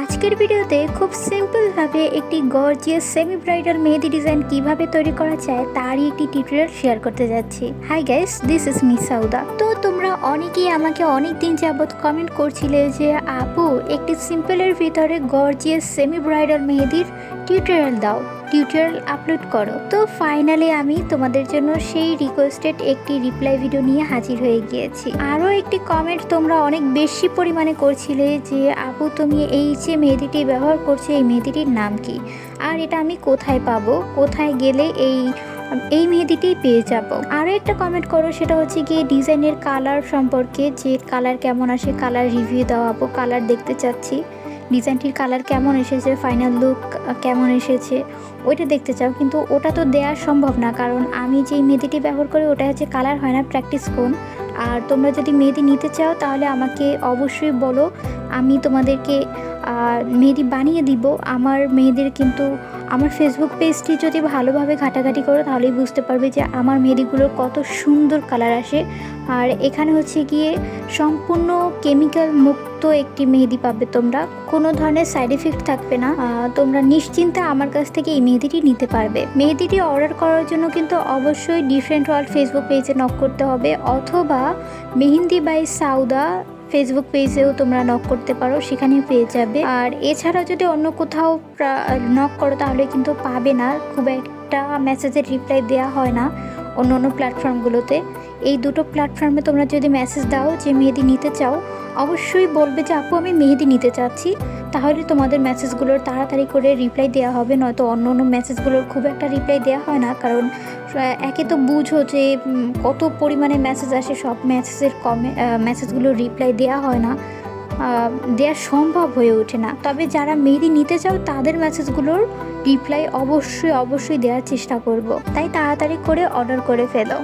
আজকের ভিডিওতে খুব সিম্পলভাবে একটি গর্জিয়াস সেমি ব্রাইডাল মেহেদি ডিজাইন কীভাবে তৈরি করা যায় তারই একটি টিউটোরিয়াল শেয়ার করতে যাচ্ছি। Hi guys this is me Sauda তো তোমরা অনেকেই আমাকে অনেক দিন যাবৎ কমেন্ট করছিলে যে, আপু, একটি সিম্পলের ভিতরে গর্জিয়াস সেমি ব্রাইডাল মেহেদির টিউটোরিয়াল দাও। টিউটোরিয়াল আপলোড করো। তো ফাইনালি আমি তোমাদের জন্য সেই রিকোয়েস্টেড একটি রিপ্লাই ভিডিও নিয়ে হাজির হয়ে গিয়েছি। আরও একটি কমেন্ট তোমরা অনেক বেশি পরিমাণে করছিলে যে, আপু, তুমি এই যে মেহেদিটি ব্যবহার করছ, এই মেহেদিটির নাম কি? আর এটা আমি কোথায় পাবো? কোথায় গেলে এই এই মেহেদিটি পেয়ে যাব? আরও একটা কমেন্ট করো, সেটা হচ্ছে গিয়ে ডিজাইনের কালার সম্পর্কে, যে কালার কেমন আসে কালার রিভিউ দেওয়া কালার দেখতে চাচ্ছি। ডিজাইনটির কালার কেমন এসেছে ফাইনাল লুক কেমন এসেছে, ওইটা দেখতে চাও। কিন্তু ওটা তো দেওয়া সম্ভব না, কারণ আমি যেই মেহেদিটি ব্যবহার করি ওটা হচ্ছে কালার হয় না প্র্যাকটিস কোন আর তোমরা যদি মেহেদি নিতে চাও, তাহলে আমাকে অবশ্যই বলো। আমি তোমাদেরকে মেহেদি বানিয়ে দিব। আমার মেয়েদের কিন্তু, আমার ফেসবুক পেজটি যদি ভালোভাবে ঘাটাঘাটি করো, তাহলেই বুঝতে পারবে যে আমার মেহেদিগুলোর কত সুন্দর কালার আসে। আর এখানে হচ্ছে গিয়ে সম্পূর্ণ কেমিক্যাল মুক্ত একটি মেহেদি পাবে তোমরা। কোনো ধরনের সাইড এফেক্ট থাকবে না। তোমরা নিশ্চিন্তে আমার কাছ থেকে এই মেহেদিটি নিতে পারবে। মেহেদিটি অর্ডার করার জন্য কিন্তু অবশ্যই ডিফারেন্ট ওয়ার্ল্ড ফেসবুক পেজে নক করতে হবে, অথবা মেহেন্দি বাই সাউদা ফেসবুক পেজেও তোমরা নক করতে পারো, সেখানেও পেয়ে যাবে। আর এছাড়া যদি অন্য কোথাও নক করো, তাহলে কিন্তু পাবে না। খুব একটা মেসেজের রিপ্লাই দেওয়া হয় না অন্য অন্য প্ল্যাটফর্মগুলোতে এই দুটো প্ল্যাটফর্মে তোমরা যদি মেসেজ দাও যে মেহেদি নিতে চাও, অবশ্যই বলবে যে, আপু, আমি মেহেদি নিতে চাচ্ছি। তাহলে তোমাদের মেসেজগুলোর তাড়াতাড়ি করে রিপ্লাই দেওয়া হবে, নয়তো অন্য অন্য মেসেজগুলোর খুব একটা রিপ্লাই দেওয়া হয় না, কারণ একে তো বুঝো যে কত পরিমাণে মেসেজ আসে, সব মেসেজের কমে মেসেজগুলোর রিপ্লাই দেওয়া হয় না দেওয়া সম্ভব হয়ে ওঠে না। তবে যারা মেহেদি নিতে চাও, তাদের মেসেজগুলোর রিপ্লাই অবশ্যই অবশ্যই দেওয়ার চেষ্টা করব। তাই তাড়াতাড়ি করে অর্ডার করে ফেলো।